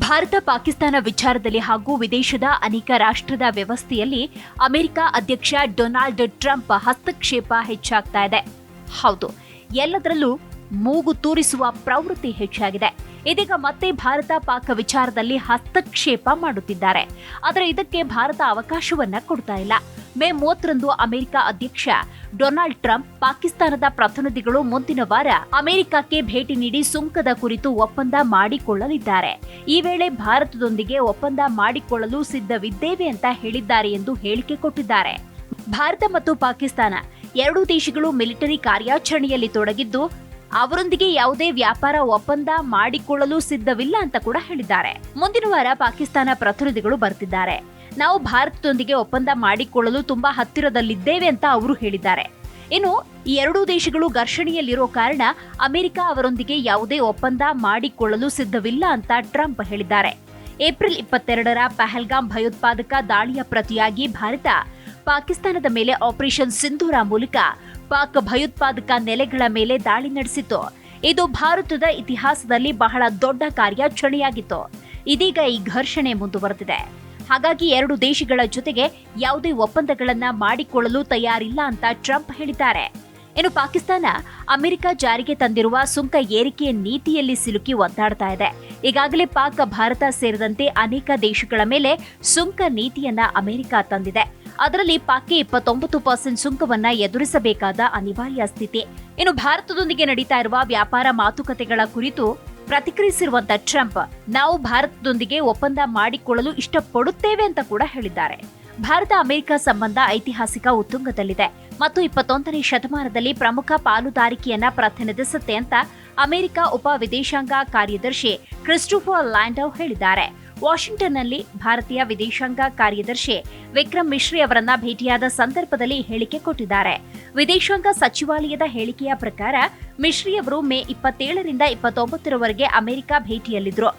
ಭಾರತ ಪಾಕಿಸ್ತಾನ ವಿಚಾರದಲ್ಲಿ ಹಾಗೂ ವಿದೇಶದ ಅನೇಕ ರಾಷ್ಟ್ರದ ವ್ಯವಸ್ಥೆಯಲ್ಲಿ ಅಮೆರಿಕ ಅಧ್ಯಕ್ಷ ಡೊನಾಲ್ಡ್ ಟ್ರಂಪ್ ಹಸ್ತಕ್ಷೇಪ ಹೆಚ್ಚಾಗ್ತಾ ಇದೆ. ಹೌದು, ಎಲ್ಲದರಲ್ಲೂ ಮೂಗು ತೂರಿಸುವ ಪ್ರವೃತ್ತಿ ಹೆಚ್ಚಾಗಿದೆ. ಇದೀಗ ಮತ್ತೆ ಭಾರತ ಪಾಕ ವಿಚಾರದಲ್ಲಿ ಹಸ್ತಕ್ಷೇಪ ಮಾಡುತ್ತಿದ್ದಾರೆ. ಆದರೆ ಇದಕ್ಕೆ ಭಾರತ ಅವಕಾಶವನ್ನ ಕೊಡ್ತಾ ಇಲ್ಲ. ಮೇ ಮೂವತ್ತರಂದು ಅಮೆರಿಕ ಅಧ್ಯಕ್ಷ ಡೊನಾಲ್ಡ್ ಟ್ರಂಪ್ ಪಾಕಿಸ್ತಾನದ ಪ್ರತಿನಿಧಿಗಳು ಮುಂದಿನ ವಾರ ಅಮೆರಿಕಕ್ಕೆ ಭೇಟಿ ನೀಡಿ ಸುಂಕದ ಕುರಿತು ಒಪ್ಪಂದ ಮಾಡಿಕೊಳ್ಳಲಿದ್ದಾರೆ. ಈ ವೇಳೆ ಭಾರತದೊಂದಿಗೆ ಒಪ್ಪಂದ ಮಾಡಿಕೊಳ್ಳಲು ಸಿದ್ಧವಿದ್ದೇವೆ ಅಂತ ಹೇಳಿದ್ದಾರೆ ಎಂದು ಹೇಳಿಕೆ ಕೊಟ್ಟಿದ್ದಾರೆ. ಭಾರತ ಮತ್ತು ಪಾಕಿಸ್ತಾನ ಎರಡೂ ದೇಶಗಳು ಮಿಲಿಟರಿ ಕಾರ್ಯಾಚರಣೆಯಲ್ಲಿ ತೊಡಗಿದ್ದು, ಅವರೊಂದಿಗೆ ಯಾವುದೇ ವ್ಯಾಪಾರ ಒಪ್ಪಂದ ಮಾಡಿಕೊಳ್ಳಲು ಸಿದ್ಧವಿಲ್ಲ ಅಂತ ಕೂಡ ಹೇಳಿದ್ದಾರೆ. ಮುಂದಿನ ವಾರ ಪಾಕಿಸ್ತಾನ ಪ್ರತಿನಿಧಿಗಳು ಬರ್ತಿದ್ದಾರೆ. ನಾವು ಭಾರತದೊಂದಿಗೆ ಒಪ್ಪಂದ ಮಾಡಿಕೊಳ್ಳಲು ತುಂಬಾ ಹತ್ತಿರದಲ್ಲಿದ್ದೇವೆ ಅಂತ ಅವರು ಹೇಳಿದ್ದಾರೆ. ಇನ್ನು ಈ ಎರಡೂ ದೇಶಗಳು ಘರ್ಷಣೆಯಲ್ಲಿರೋ ಕಾರಣ ಅಮೆರಿಕ ಅವರೊಂದಿಗೆ ಯಾವುದೇ ಒಪ್ಪಂದ ಮಾಡಿಕೊಳ್ಳಲು ಸಿದ್ಧವಿಲ್ಲ ಅಂತ ಟ್ರಂಪ್ ಹೇಳಿದ್ದಾರೆ. ಏಪ್ರಿಲ್ ಇಪ್ಪತ್ತೆರಡರ ಪಹಲ್ಗಾಮ್ ಭಯೋತ್ಪಾದಕ ದಾಳಿಯ ಪ್ರತಿಯಾಗಿ ಭಾರತ ಪಾಕಿಸ್ತಾನದ ಮೇಲೆ ಆಪರೇಷನ್ ಸಿಂಧೂರ ಮೂಲಕ ಪಾಕ್ ಭಯೋತ್ಪಾದಕ ನೆಲೆಗಳ ಮೇಲೆ ದಾಳಿ ನಡೆಸಿತು ಇದು ಭಾರತದ ಇತಿಹಾಸದಲ್ಲಿ ಬಹಳ ದೊಡ್ಡ ಕಾರ್ಯಾಚರಣೆಯಾಗಿತ್ತು. ಇದೀಗ ಈ ಘರ್ಷಣೆ ಮುಂದುವರೆದಿದೆ. ಹಾಗಾಗಿ ಎರಡು ದೇಶಗಳ ಜೊತೆಗೆ ಯಾವುದೇ ಒಪ್ಪಂದಗಳನ್ನ ಮಾಡಿಕೊಳ್ಳಲು ತಯಾರಿಲ್ಲ ಅಂತ ಟ್ರಂಪ್ ಹೇಳಿದ್ದಾರೆ. ಇನ್ನು ಪಾಕಿಸ್ತಾನ ಅಮೆರಿಕ ಜಾರಿಗೆ ತಂದಿರುವ ಸುಂಕ ಏರಿಕೆಯ ನೀತಿಯಲ್ಲಿ ಸಿಲುಕಿ ಒದ್ದಾಡ್ತಾ ಇದೆ. ಈಗಾಗಲೇ ಪಾಕ್, ಭಾರತ ಸೇರಿದಂತೆ ಅನೇಕ ದೇಶಗಳ ಮೇಲೆ ಸುಂಕ ನೀತಿಯನ್ನ ಅಮೆರಿಕ ತಂದಿದೆ. ಅದರಲ್ಲಿ ಪಾಕ್ಗೆ ಇಪ್ಪತ್ತೊಂಬತ್ತು ಪರ್ಸೆಂಟ್ ಸುಂಕವನ್ನ ಎದುರಿಸಬೇಕಾದ ಅನಿವಾರ್ಯ ಸ್ಥಿತಿ. ಇನ್ನು ಭಾರತದೊಂದಿಗೆ ನಡೀತಾ ಇರುವ ವ್ಯಾಪಾರ ಮಾತುಕತೆಗಳ ಕುರಿತು ಪ್ರತಿಕ್ರಿಯಿಸಿರುವಂತ ಟ್ರಂಪ್, ನಾವು ಭಾರತದೊಂದಿಗೆ ಒಪ್ಪಂದ ಮಾಡಿಕೊಳ್ಳಲು ಇಷ್ಟಪಡುತ್ತೇವೆ ಅಂತ ಕೂಡ ಹೇಳಿದ್ದಾರೆ. ಭಾರತ ಅಮೆರಿಕ ಸಂಬಂಧ ಐತಿಹಾಸಿಕ ಉತ್ತುಂಗದಲ್ಲಿದೆ ಮತ್ತು ಇಪ್ಪತ್ತೊಂದನೇ ಶತಮಾನದಲ್ಲಿ ಪ್ರಮುಖ ಪಾಲುದಾರಿಕೆಯನ್ನ ಪ್ರತಿನಿಧಿಸುತ್ತೆ ಅಂತ ಅಮೆರಿಕ ಉಪ ವಿದೇಶಾಂಗ ಕಾರ್ಯದರ್ಶಿ ಕ್ರಿಸ್ಟೋಫರ್ ಲ್ಯಾಂಡವ್ ಹೇಳಿದ್ದಾರೆ. ವಾಷಿಂಗ್ಟನ್ನಲ್ಲಿ ಭಾರತೀಯ ವಿದೇಶಾಂಗ ಕಾರ್ಯದರ್ಶಿ ವಿಕ್ರಮ್ ಮಿಶ್ರಿ ಅವರನ್ನ ಭೇಟಿಯಾದ ಸಂದರ್ಭದಲ್ಲಿ ಹೇಳಿಕೆ ಕೊಟ್ಟಿದ್ದಾರೆ. ವಿದೇಶಾಂಗ ಸಚಿವಾಲಯದ ಹೇಳಿಕೆಯ ಪ್ರಕಾರ ಮಿಶ್ರಿ ಅವರು ಮೇ ಇಪ್ಪತ್ತೇಳರಿಂದ ಇಪ್ಪತ್ತೊಂಬತ್ತರವರೆಗೆ ಅಮೆರಿಕ ಭೇಟಿಯಲ್ಲಿದ್ದರು.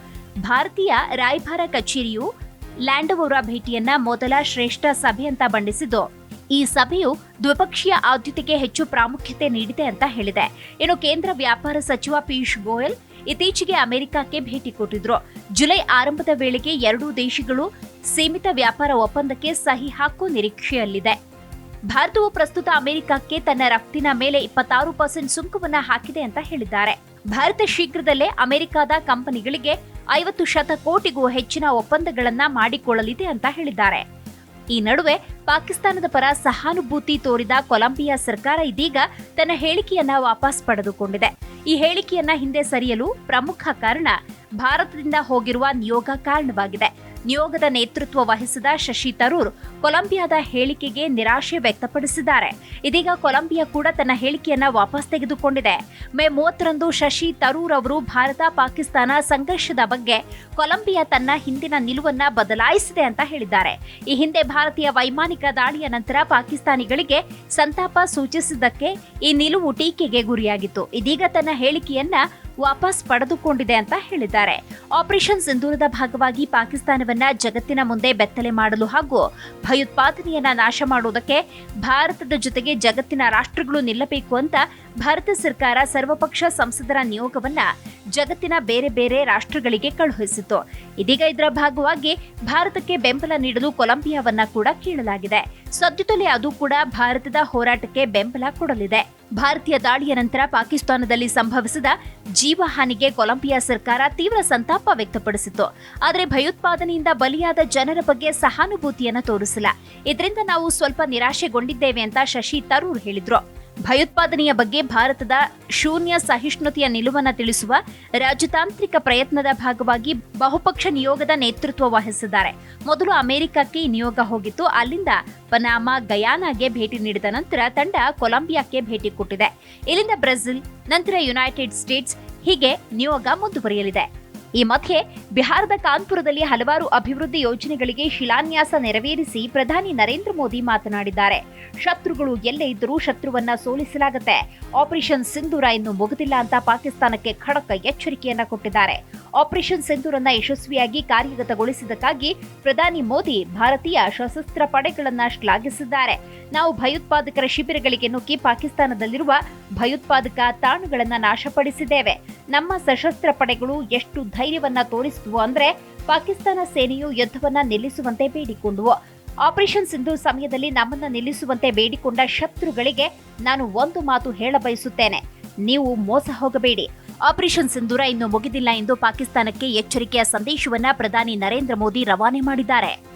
ಭಾರತೀಯ ರಾಯಭಾರ ಕಚೇರಿಯು ಲ್ಯಾಂಡೋವರ ಭೇಟಿಯನ್ನ ಮೊದಲ ಶ್ರೇಷ್ಠ ಸಭೆ ಅಂತ ಬಣ್ಣಿಸಿದ್ದು, ಈ ಸಭೆಯು ದ್ವಿಪಕ್ಷೀಯ ಆದ್ಯತೆಗೆ ಹೆಚ್ಚು ಪ್ರಾಮುಖ್ಯತೆ ನೀಡಿದೆ ಅಂತ ಹೇಳಿದೆ. ಇನ್ನು ಕೇಂದ್ರ ವ್ಯಾಪಾರ ಸಚಿವ ಪಿಯೂಷ್ ಗೋಯಲ್ ಇತ್ತೀಚೆಗೆ ಅಮೆರಿಕಕ್ಕೆ ಭೇಟಿ ಕೊಟ್ಟಿದ್ರು. ಜುಲೈ ಆರಂಭದ ವೇಳೆಗೆ ಎರಡೂ ದೇಶಗಳು ಸೀಮಿತ ವ್ಯಾಪಾರ ಒಪ್ಪಂದಕ್ಕೆ ಸಹಿ ಹಾಕುವ ನಿರೀಕ್ಷೆಯಲ್ಲಿದೆ. ಭಾರತವು ಪ್ರಸ್ತುತ ಅಮೆರಿಕಕ್ಕೆ ತನ್ನ ರಫ್ತಿನ ಮೇಲೆ ಇಪ್ಪತ್ತಾರು ಪರ್ಸೆಂಟ್ ಸುಂಕವನ್ನು ಹಾಕಿದೆ ಅಂತ ಹೇಳಿದ್ದಾರೆ. ಭಾರತ ಶೀಘ್ರದಲ್ಲೇ ಅಮೆರಿಕದ ಕಂಪನಿಗಳಿಗೆ ಐವತ್ತು ಶತಕೋಟಿಗೂ ಹೆಚ್ಚಿನ ಒಪ್ಪಂದಗಳನ್ನು ಮಾಡಿಕೊಳ್ಳಲಿದೆ ಅಂತ ಹೇಳಿದ್ದಾರೆ. ಈ ನಡುವೆ ಪಾಕಿಸ್ತಾನದ ಪರ ಸಹಾನುಭೂತಿ ತೋರಿದ ಕೊಲಂಬಿಯಾ ಸರ್ಕಾರ ಇದೀಗ ತನ್ನ ಹೇಳಿಕೆಯನ್ನ ವಾಪಸ್ ಪಡೆದುಕೊಂಡಿದೆ. ಈ ಹೇಳಿಕೆಯನ್ನ ಹಿಂದೆ ಸರಿಯಲು ಪ್ರಮುಖ ಕಾರಣ ಭಾರತದಿಂದ ಹೋಗಿರುವ ನಿಯೋಗ ಕಾರಣವಾಗಿದೆ. ನಿಯೋಗದ ನೇತೃತ್ವ ವಹಿಸಿದ ಶಶಿ ತರೂರ್ ಕೊಲಂಬಿಯಾದ ಹೇಳಿಕೆಗೆ ನಿರಾಶೆ ವ್ಯಕ್ತಪಡಿಸಿದ್ದಾರೆ. ಇದೀಗ ಕೊಲಂಬಿಯಾ ಕೂಡ ತನ್ನ ಹೇಳಿಕೆಯನ್ನ ವಾಪಸ್ ತೆಗೆದುಕೊಂಡಿದೆ. ಮೇ ಮೂವತ್ತರಂದು ಶಶಿ ತರೂರ್ ಅವರು ಭಾರತ ಪಾಕಿಸ್ತಾನ ಸಂಘರ್ಷದ ಬಗ್ಗೆ ಕೊಲಂಬಿಯಾ ತನ್ನ ಹಿಂದಿನ ನಿಲುವನ್ನ ಬದಲಾಯಿಸಿದೆ ಅಂತ ಹೇಳಿದ್ದಾರೆ. ಈ ಹಿಂದೆ ಭಾರತೀಯ ವೈಮಾನಿಕ ದಾಳಿಯ ನಂತರ ಪಾಕಿಸ್ತಾನಿಗಳಿಗೆ ಸಂತಾಪ ಸೂಚಿಸಿದ್ದಕ್ಕೆ ಈ ನಿಲುವು ಟೀಕೆಗೆ ಗುರಿಯಾಗಿತ್ತು. ಇದೀಗ ತನ್ನ ಹೇಳಿಕೆಯನ್ನ ವಾಪಸ್ ಪಡೆದುಕೊಂಡಿದೆ ಅಂತ ಹೇಳಿದ್ದಾರೆ. ಆಪರೇಷನ್ ಸಿಂಧೂರದ ಭಾಗವಾಗಿ ಪಾಕಿಸ್ತಾನವನ್ನ ಜಗತ್ತಿನ ಮುಂದೆ ಬೆತ್ತಲೆ ಮಾಡಲು ಹಾಗೂ ಭಯೋತ್ಪಾದನೆಯನ್ನ ನಾಶ ಮಾಡುವುದಕ್ಕೆ ಭಾರತದ ಜೊತೆಗೆ ಜಗತ್ತಿನ ರಾಷ್ಟ್ರಗಳು ನಿಲ್ಲಬೇಕು ಅಂತ ಭಾರತ ಸರ್ಕಾರ ಸರ್ವಪಕ್ಷ ಸಂಸದರ ನಿಯೋಗವನ್ನ ಜಗತ್ತಿನ ಬೇರೆ ಬೇರೆ ರಾಷ್ಟ್ರಗಳಿಗೆ ಕಳುಹಿಸಿತು. ಇದೀಗ ಇದರ ಭಾಗವಾಗಿ ಭಾರತಕ್ಕೆ ಬೆಂಬಲ ನೀಡಲು ಕೊಲಂಬಿಯಾವನ್ನ ಕೂಡ ಕೇಳಲಾಗಿದೆ. ಸದ್ಯದಲ್ಲೇ ಅದು ಕೂಡ ಭಾರತದ ಹೋರಾಟಕ್ಕೆ ಬೆಂಬಲ ಕೊಡಲಿದೆ. ಭಾರತೀಯ ದಾಳಿಯ ನಂತರ ಪಾಕಿಸ್ತಾನದಲ್ಲಿ ಸಂಭವಿಸಿದ ಜೀವಹಾನಿಗೆ ಕೊಲಂಬಿಯಾ ಸರ್ಕಾರ ತೀವ್ರ ಸಂತಾಪ ವ್ಯಕ್ತಪಡಿಸಿತು ಆದರೆ ಭಯೋತ್ಪಾದನೆಯಿಂದ ಬಲಿಯಾದ ಜನರ ಬಗ್ಗೆ ಸಹಾನುಭೂತಿಯನ್ನು ತೋರಿಸಿಲ್ಲ. ಇದರಿಂದ ನಾವು ಸ್ವಲ್ಪ ನಿರಾಶೆಗೊಂಡಿದ್ದೇವೆ ಅಂತ ಶಶಿ ತರೂರ್ ಹೇಳಿದ್ರು. ಭಯೋತ್ಪಾದನೆಯ ಬಗ್ಗೆ ಭಾರತದ ಶೂನ್ಯ ಸಹಿಷ್ಣುತೆಯ ನಿಲುವನ್ನು ತಿಳಿಸುವ ರಾಜತಾಂತ್ರಿಕ ಪ್ರಯತ್ನದ ಭಾಗವಾಗಿ ಬಹುಪಕ್ಷ ನಿಯೋಗದ ನೇತೃತ್ವ ವಹಿಸಿದ್ದಾರೆ. ಮೊದಲು ಅಮೆರಿಕಕ್ಕೆ ಈ ನಿಯೋಗ ಹೋಗಿತ್ತು. ಅಲ್ಲಿಂದ ಪನಾಮ, ಗಯಾನಾಗೆ ಭೇಟಿ ನೀಡಿದ ನಂತರ ತಂಡ ಕೊಲಂಬಿಯಾಕ್ಕೆ ಭೇಟಿ ಕೊಟ್ಟಿದೆ. ಇಲ್ಲಿಂದ ಬ್ರೆಜಿಲ್, ನಂತರ ಯುನೈಟೆಡ್ ಸ್ಟೇಟ್ಸ್ ಹೀಗೆ ನಿಯೋಗ ಮುಂದುವರಿಯಲಿದೆ. ಈ ಮಧ್ಯೆ ಬಿಹಾರದ ಕಾನ್ಪುರದಲ್ಲಿ ಹಲವಾರು ಅಭಿವೃದ್ಧಿ ಯೋಜನೆಗಳಿಗೆ ಶಿಲಾನ್ಯಾಸ ನೆರವೇರಿಸಿ ಪ್ರಧಾನಿ ನರೇಂದ್ರ ಮೋದಿ ಮಾತನಾಡಿದ್ದಾರೆ. ಶತ್ರುಗಳು ಎಲ್ಲೇ ಇದ್ದರೂ ಶತ್ರುವನ್ನ ಸೋಲಿಸಲಾಗುತ್ತೆ. ಆಪರೇಷನ್ ಸಿಂಧೂರ ಇನ್ನು ಮುಗಿದಿಲ್ಲ ಅಂತ ಪಾಕಿಸ್ತಾನಕ್ಕೆ ಖಡಕ್ ಎಚ್ಚರಿಕೆಯನ್ನ ಕೊಟ್ಟಿದ್ದಾರೆ. ಆಪರೇಷನ್ ಸಿಂಧೂರನ್ನ ಯಶಸ್ವಿಯಾಗಿ ಕಾರ್ಯಗತಗೊಳಿಸಿದ್ದಕ್ಕಾಗಿ ಪ್ರಧಾನಿ ಮೋದಿ ಭಾರತೀಯ ಸಶಸ್ತ್ರ ಪಡೆಗಳನ್ನ ಶ್ಲಾಘಿಸಿದ್ದಾರೆ. ನಾವು ಭಯೋತ್ಪಾದಕರ ಶಿಬಿರಗಳಿಗೆ ನುಗ್ಗಿ ಪಾಕಿಸ್ತಾನದಲ್ಲಿರುವ ಭಯೋತ್ಪಾದಕ ತಾಣಗಳನ್ನು ನಾಶಪಡಿಸಿದ್ದೇವೆ. ನಮ್ಮ ಸಶಸ್ತ್ರ ಪಡೆಗಳು ಎಷ್ಟು ಧೈರ್ಯವನ್ನ ತೋರಿಸಿದ್ವು ಅಂದ್ರೆ ಪಾಕಿಸ್ತಾನ ಸೇನೆಯು ಯುದ್ಧವನ್ನ ನಿಲ್ಲಿಸುವಂತೆ ಬೇಡಿಕೊಂಡವು ಆಪರೇಷನ್ ಸಿಂಧು ಸಮಯದಲ್ಲಿ ನಮ್ಮನ್ನ ನಿಲ್ಲಿಸುವಂತೆ ಬೇಡಿಕೊಂಡ ಶತ್ರುಗಳಿಗೆ ನಾನು ಒಂದು ಮಾತು ಹೇಳ ಬಯಸುತ್ತೇನೆ ನೀವು ಮೋಸ ಹೋಗಬೇಡಿ. ಆಪರೇಷನ್ ಸಿಂಧೂರ ಇನ್ನೂ ಮುಗಿದಿಲ್ಲ ಎಂದು ಪಾಕಿಸ್ತಾನಕ್ಕೆ ಎಚ್ಚರಿಕೆಯ ಸಂದೇಶವನ್ನ ಪ್ರಧಾನಿ ನರೇಂದ್ರ ಮೋದಿ ರವಾನೆ ಮಾಡಿದ್ದಾರೆ.